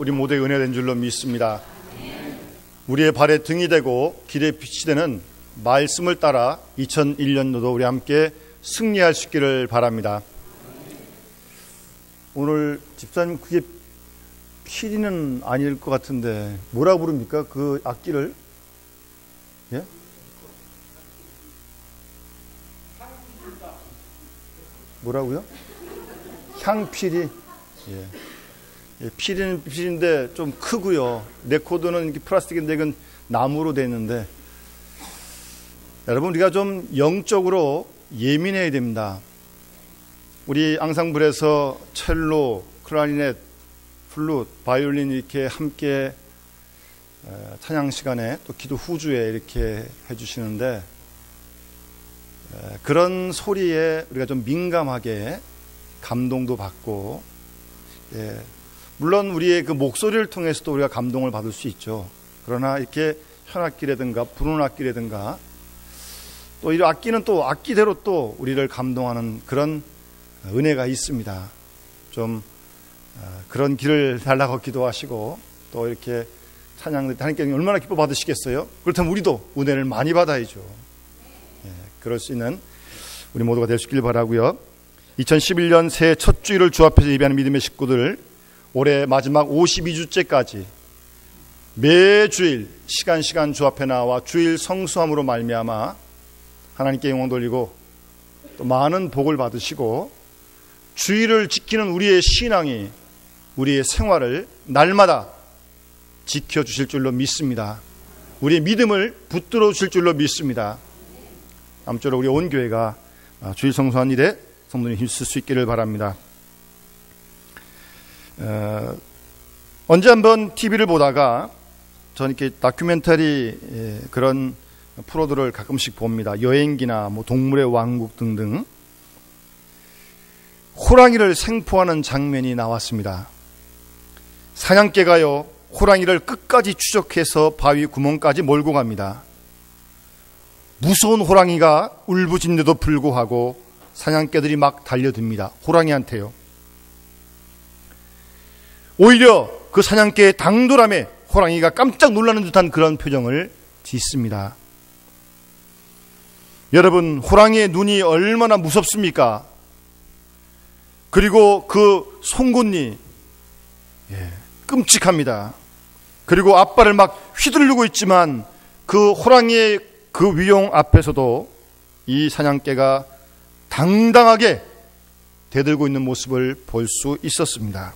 우리 모두의 은혜된 줄로 믿습니다. 우리의 발에 등이 되고 길에 빛이 되는 말씀을 따라 2001년도도 우리 함께 승리할 수 있기를 바랍니다. 오늘 집사님 그게 피리는 아닐 것 같은데 뭐라 부릅니까? 그 악기를 예? 뭐라고요? 향피리. 예. 예, 피리는 피리인데 좀 크고요. 레코드는 플라스틱인데 이건 나무로 되어 있는데 여러분 우리가 좀 영적으로 예민해야 됩니다. 우리 앙상블에서 첼로, 클라리넷, 플룻, 바이올린 이렇게 함께 찬양 시간에 또 기도 후주에 이렇게 해주시는데 그런 소리에 우리가 좀 민감하게 감동도 받고 예, 물론 우리의 그 목소리를 통해서도 우리가 감동을 받을 수 있죠. 그러나 이렇게 현악기라든가 부르는 악기라든가 또 이 악기는 또 악기대로 또 우리를 감동하는 그런 은혜가 있습니다. 좀 어, 그런 길을 달라고 기도하시고 또 이렇게 찬양들 하나님께 얼마나 기뻐 받으시겠어요? 그렇다면 우리도 은혜를 많이 받아야죠. 예, 그럴 수 있는 우리 모두가 될 수 있길 바라고요. 2011년 새해 첫 주일을 주 앞에서 예배하는 믿음의 식구들 올해 마지막 52주째까지 매주일 시간 시간 주 앞에 나와 주일 성수함으로 말미암아 하나님께 영광 돌리고 또 많은 복을 받으시고 주일을 지키는 우리의 신앙이 우리의 생활을 날마다 지켜 주실 줄로 믿습니다. 우리의 믿음을 붙들어 주실 줄로 믿습니다. 아무쪼록 우리 온 교회가 주일 성수한 일에 성도님 힘쓸 수 있기를 바랍니다. 어, 언제 한번 TV를 보다가 저는 이렇게 다큐멘터리 예, 그런 프로들을 가끔씩 봅니다. 여행기나 뭐 동물의 왕국 등등. 호랑이를 생포하는 장면이 나왔습니다. 사냥개가요, 호랑이를 끝까지 추적해서 바위 구멍까지 몰고 갑니다. 무서운 호랑이가 울부짖는데도 불구하고 사냥개들이 막 달려듭니다. 호랑이한테요. 오히려 그 사냥개의 당돌함에 호랑이가 깜짝 놀라는 듯한 그런 표정을 짓습니다. 여러분, 호랑이의 눈이 얼마나 무섭습니까? 그리고 그 송곳니, 예, 끔찍합니다. 그리고 앞발을 막 휘두르고 있지만 그 호랑이의 그 위용 앞에서도 이 사냥개가 당당하게 대들고 있는 모습을 볼 수 있었습니다.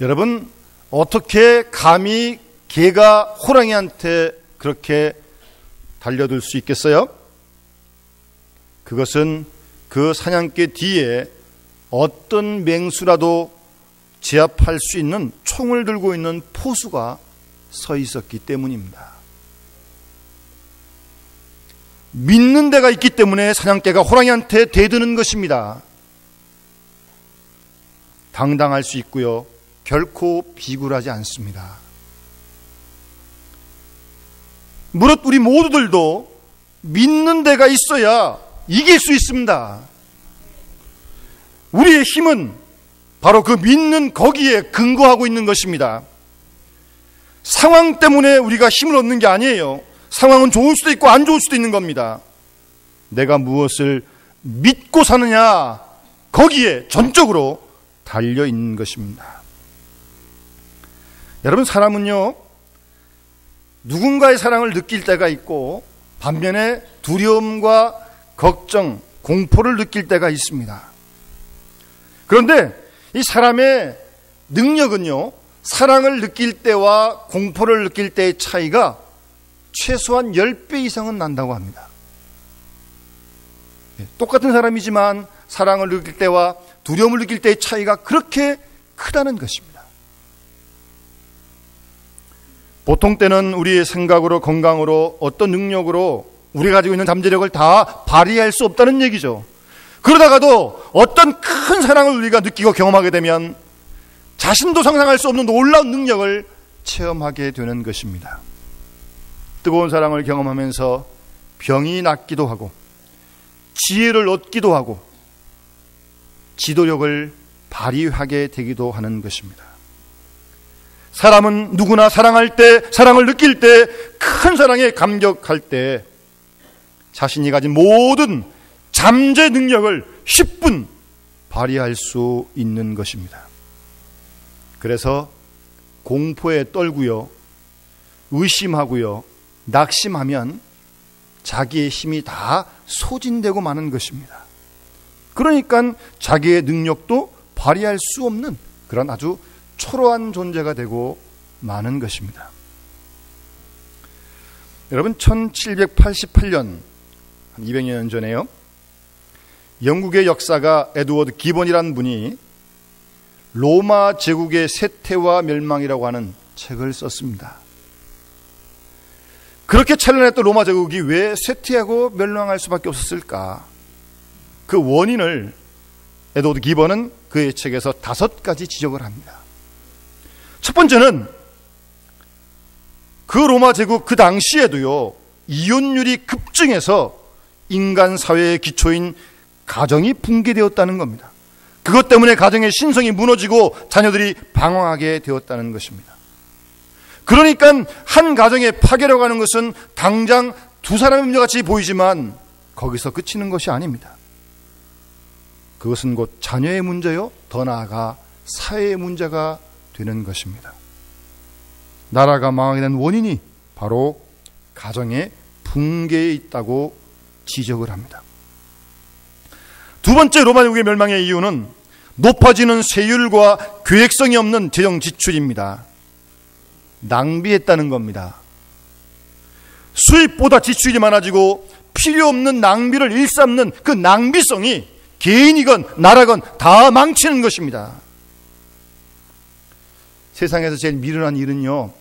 여러분, 어떻게 감히 개가 호랑이한테 그렇게 달려들 수 있겠어요? 그것은 그 사냥개 뒤에 어떤 맹수라도 제압할 수 있는 총을 들고 있는 포수가 서 있었기 때문입니다. 믿는 데가 있기 때문에 사냥개가 호랑이한테 대드는 것입니다. 당당할 수 있고요. 결코 비굴하지 않습니다. 무릇 우리 모두들도 믿는 데가 있어야 이길 수 있습니다. 우리의 힘은 바로 그 믿는 거기에 근거하고 있는 것입니다. 상황 때문에 우리가 힘을 얻는 게 아니에요. 상황은 좋을 수도 있고 안 좋을 수도 있는 겁니다. 내가 무엇을 믿고 사느냐, 거기에 전적으로 달려 있는 것입니다. 여러분, 사람은요, 누군가의 사랑을 느낄 때가 있고, 반면에 두려움과 걱정, 공포를 느낄 때가 있습니다. 그런데 이 사람의 능력은요, 사랑을 느낄 때와 공포를 느낄 때의 차이가 최소한 10배 이상은 난다고 합니다. 예, 똑같은 사람이지만 사랑을 느낄 때와 두려움을 느낄 때의 차이가 그렇게 크다는 것입니다. 보통 때는 우리의 생각으로 건강으로 어떤 능력으로 우리가 가지고 있는 잠재력을 다 발휘할 수 없다는 얘기죠. 그러다가도 어떤 큰 사랑을 우리가 느끼고 경험하게 되면 자신도 상상할 수 없는 놀라운 능력을 체험하게 되는 것입니다. 뜨거운 사랑을 경험하면서 병이 낫기도 하고 지혜를 얻기도 하고 지도력을 발휘하게 되기도 하는 것입니다. 사람은 누구나 사랑할 때, 사랑을 느낄 때, 큰 사랑에 감격할 때, 자신이 가진 모든 잠재 능력을 10분 발휘할 수 있는 것입니다. 그래서 공포에 떨고요, 의심하고요, 낙심하면 자기의 힘이 다 소진되고 마는 것입니다. 그러니까 자기의 능력도 발휘할 수 없는 그런 아주 초라한 존재가 되고 마는 것입니다. 여러분 1788년 200년 전에요. 영국의 역사가 에드워드 기본이라는 분이 로마 제국의 쇠퇴와 멸망이라고 하는 책을 썼습니다. 그렇게 찬란했던 로마 제국이 왜 쇠퇴하고 멸망할 수밖에 없었을까? 그 원인을 에드워드 기본은 그의 책에서 다섯 가지 지적을 합니다. 첫 번째는 그 로마 제국 그 당시에도요, 이혼율이 급증해서 인간 사회의 기초인 가정이 붕괴되었다는 겁니다. 그것 때문에 가정의 신성이 무너지고 자녀들이 방황하게 되었다는 것입니다. 그러니까 한 가정의 파괴로 가는 것은 당장 두 사람의 문제같이 보이지만 거기서 그치는 것이 아닙니다. 그것은 곧 자녀의 문제요, 더 나아가 사회의 문제가 되는 것입니다. 나라가 망하게 된 원인이 바로 가정의 붕괴에 있다고 지적을 합니다. 두 번째 로마 제국의 멸망의 이유는 높아지는 세율과 계획성이 없는 재정 지출입니다. 낭비했다는 겁니다. 수입보다 지출이 많아지고 필요 없는 낭비를 일삼는 그 낭비성이 개인이건 나라건 다 망치는 것입니다. 세상에서 제일 미련한 일은요,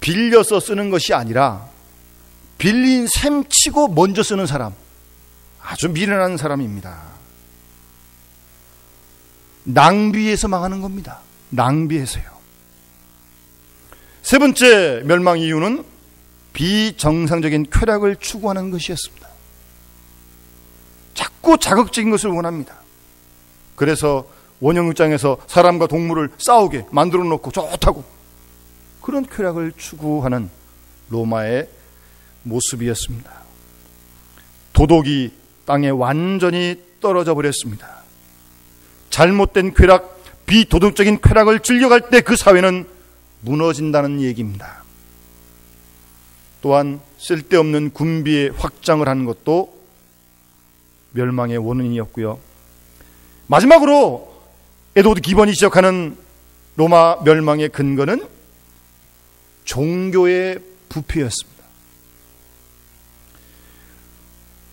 빌려서 쓰는 것이 아니라 빌린 셈 치고 먼저 쓰는 사람. 아주 미련한 사람입니다. 낭비해서 망하는 겁니다. 낭비해서요. 세 번째 멸망 이유는 비정상적인 쾌락을 추구하는 것이었습니다. 자꾸 자극적인 것을 원합니다. 그래서 원형육장에서 사람과 동물을 싸우게 만들어 놓고 좋다고 그런 쾌락을 추구하는 로마의 모습이었습니다. 도덕이 땅에 완전히 떨어져 버렸습니다. 잘못된 쾌락, 비도덕적인 쾌락을 즐겨갈 때 그 사회는 무너진다는 얘기입니다. 또한 쓸데없는 군비의 확장을 하는 것도 멸망의 원인이었고요. 마지막으로 에드워드 기본이 지적하는 로마 멸망의 근거는 종교의 부패였습니다.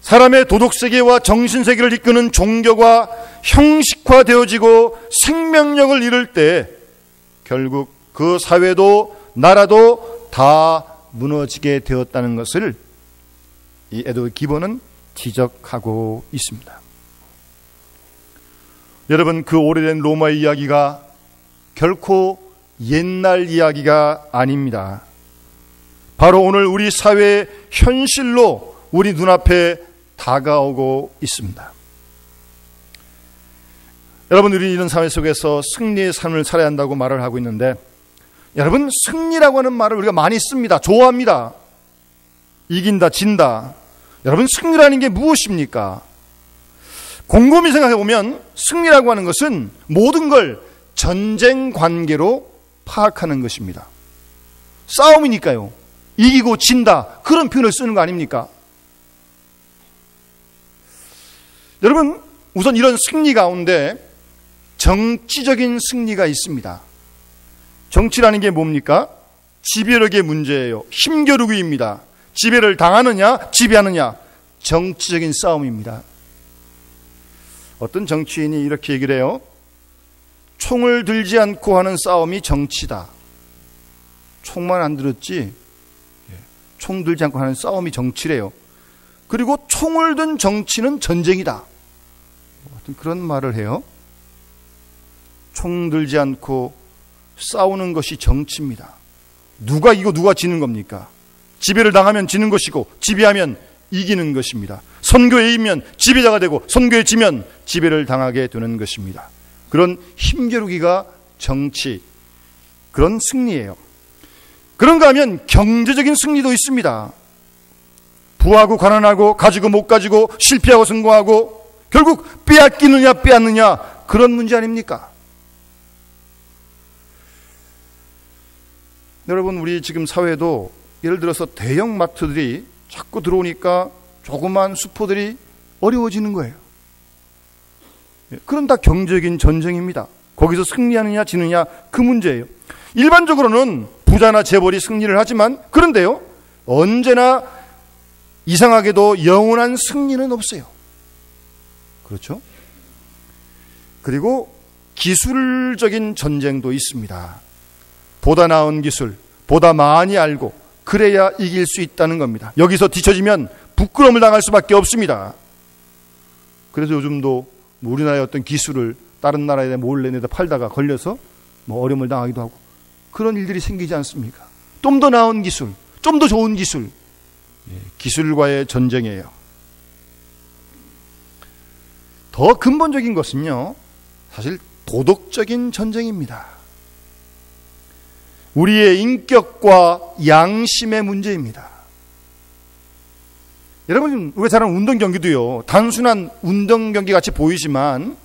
사람의 도덕세계와 정신세계를 이끄는 종교가 형식화되어지고 생명력을 잃을 때 결국 그 사회도 나라도 다 무너지게 되었다는 것을 이 에드 기본은 지적하고 있습니다. 여러분 그 오래된 로마 이야기가 결코 옛날 이야기가 아닙니다. 바로 오늘 우리 사회의 현실로 우리 눈앞에 다가오고 있습니다. 여러분, 우리 이런 사회 속에서 승리의 삶을 살아야 한다고 말을 하고 있는데, 여러분, 승리라고 하는 말을 우리가 많이 씁니다. 좋아합니다. 이긴다, 진다. 여러분, 승리라는 게 무엇입니까? 곰곰이 생각해 보면 승리라고 하는 것은 모든 걸 전쟁 관계로 파악하는 것입니다. 싸움이니까요. 이기고 진다. 그런 표현을 쓰는 거 아닙니까? 여러분, 우선 이런 승리 가운데 정치적인 승리가 있습니다. 정치라는 게 뭡니까? 지배력의 문제예요. 힘겨루기입니다. 지배를 당하느냐, 지배하느냐. 정치적인 싸움입니다. 어떤 정치인이 이렇게 얘기를 해요. 총을 들지 않고 하는 싸움이 정치다. 총만 안 들었지. 예, 총 들지 않고 하는 싸움이 정치래요. 그리고 총을 든 정치는 전쟁이다. 그런 말을 해요. 총 들지 않고 싸우는 것이 정치입니다. 누가 이거 누가 지는 겁니까? 지배를 당하면 지는 것이고 지배하면 이기는 것입니다. 선교에 이면 지배자가 되고 선교에 지면 지배를 당하게 되는 것입니다. 그런 힘겨루기가 정치 그런 승리예요. 그런가 하면 경제적인 승리도 있습니다. 부하고 가난하고 가지고 못 가지고 실패하고 성공하고 결국 빼앗기느냐 빼앗느냐 그런 문제 아닙니까? 여러분 우리 지금 사회도 예를 들어서 대형 마트들이 자꾸 들어오니까 조그만 수포들이 어려워지는 거예요. 예, 그런 다 경제적인 전쟁입니다. 거기서 승리하느냐 지느냐 그 문제예요. 일반적으로는 부자나 재벌이 승리를 하지만 그런데요. 언제나 이상하게도 영원한 승리는 없어요. 그렇죠? 그리고 기술적인 전쟁도 있습니다. 보다 나은 기술, 보다 많이 알고 그래야 이길 수 있다는 겁니다. 여기서 뒤처지면 부끄러움을 당할 수밖에 없습니다. 그래서 요즘도 우리나라의 어떤 기술을 다른 나라에 몰래 내다 팔다가 걸려서 뭐 어려움을 당하기도 하고 그런 일들이 생기지 않습니까? 좀 더 나은 기술, 좀 더 좋은 기술, 예, 기술과의 전쟁이에요. 더 근본적인 것은요, 사실 도덕적인 전쟁입니다. 우리의 인격과 양심의 문제입니다. 여러분, 우리가 잘하는 운동 경기도요, 단순한 운동 경기 같이 보이지만,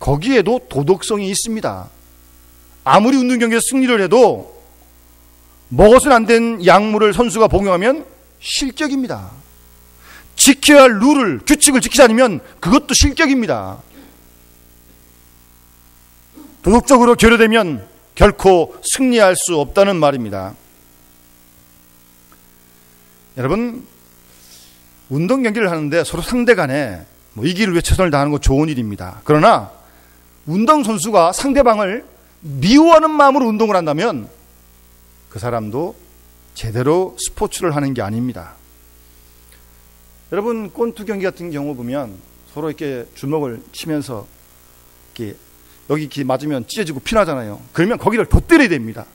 거기에도 도덕성이 있습니다. 아무리 운동 경기에서 승리를 해도, 먹어서는 안 된 약물을 선수가 복용하면 실격입니다. 지켜야 할 룰을, 규칙을 지키지 않으면 그것도 실격입니다. 도덕적으로 결여되면 결코 승리할 수 없다는 말입니다. 여러분, 운동 경기를 하는데 서로 상대 간에 뭐 이기를 위해 최선을 다하는 건 좋은 일입니다. 그러나 운동 선수가 상대방을 미워하는 마음으로 운동을 한다면 그 사람도 제대로 스포츠를 하는 게 아닙니다. 여러분, 꼰투 경기 같은 경우 보면 서로 이렇게 주먹을 치면서 이렇게 여기 이렇게 맞으면 찢어지고 피나잖아요. 그러면 거기를 더 때려야 됩니다.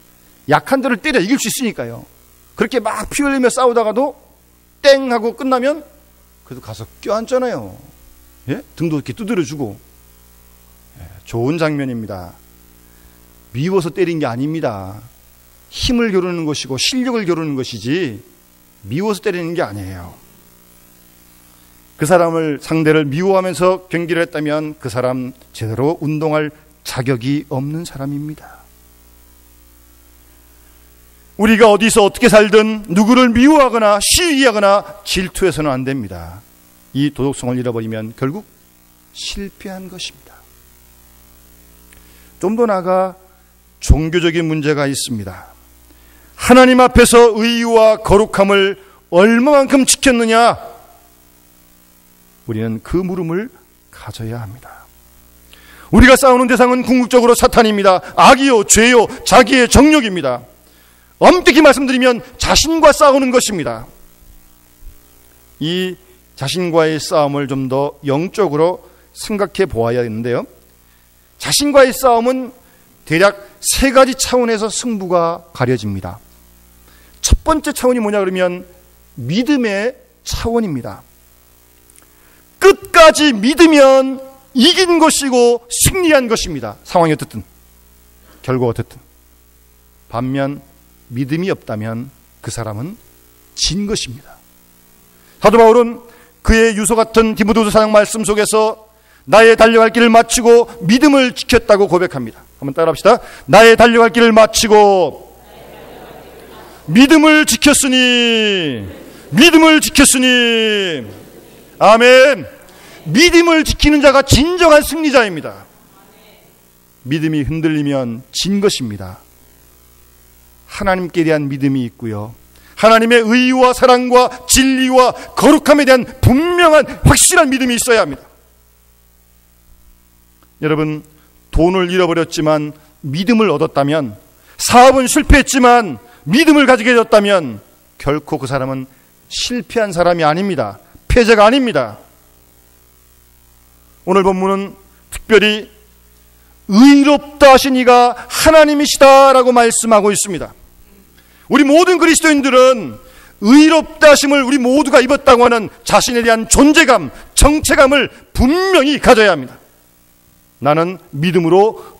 약한 데를 때려 이길 수 있으니까요. 그렇게 막 피 흘리며 싸우다가도 땡 하고 끝나면 그래도 가서 껴안잖아요. 예? 등도 이렇게 두드려주고 예, 좋은 장면입니다. 미워서 때린 게 아닙니다. 힘을 겨루는 것이고 실력을 겨루는 것이지 미워서 때리는 게 아니에요. 그 사람을 상대를 미워하면서 경기를 했다면 그 사람 제대로 운동할 자격이 없는 사람입니다. 우리가 어디서 어떻게 살든 누구를 미워하거나 시기하거나 질투해서는 안 됩니다. 이 도덕성을 잃어버리면 결국 실패한 것입니다. 좀 더 나아가 종교적인 문제가 있습니다. 하나님 앞에서 의와 거룩함을 얼마만큼 지켰느냐? 우리는 그 물음을 가져야 합니다. 우리가 싸우는 대상은 궁극적으로 사탄입니다. 악이요, 죄요, 자기의 정욕입니다. 엄격히 말씀드리면 자신과 싸우는 것입니다. 이 자신과의 싸움을 좀 더 영적으로 생각해 보아야 되는데요. 자신과의 싸움은 대략 세 가지 차원에서 승부가 가려집니다. 첫 번째 차원이 뭐냐 그러면 믿음의 차원입니다. 끝까지 믿으면 이긴 것이고 승리한 것입니다. 상황이 어떻든. 결과 어떻든. 반면 믿음이 없다면 그 사람은 진 것입니다. 사도 바울은 그의 유서 같은 디모데후서 사장 말씀 속에서 나의 달려갈 길을 마치고 믿음을 지켰다고 고백합니다. 한번 따라합시다. 나의 달려갈 길을 마치고 믿음을 지켰으니 믿음을 지켰으니 아멘. 믿음을 지키는 자가 진정한 승리자입니다. 믿음이 흔들리면 진 것입니다. 하나님께 대한 믿음이 있고요. 하나님의 의와 사랑과 진리와 거룩함에 대한 분명한 확실한 믿음이 있어야 합니다. 여러분, 돈을 잃어버렸지만 믿음을 얻었다면, 사업은 실패했지만 믿음을 가지게 되었다면, 결코 그 사람은 실패한 사람이 아닙니다. 패자가 아닙니다. 오늘 본문은 특별히 의롭다 하신 이가 하나님이시다라고 말씀하고 있습니다. 우리 모든 그리스도인들은 의롭다 하심을 우리 모두가 입었다고 하는 자신에 대한 존재감, 정체감을 분명히 가져야 합니다. 나는 믿음으로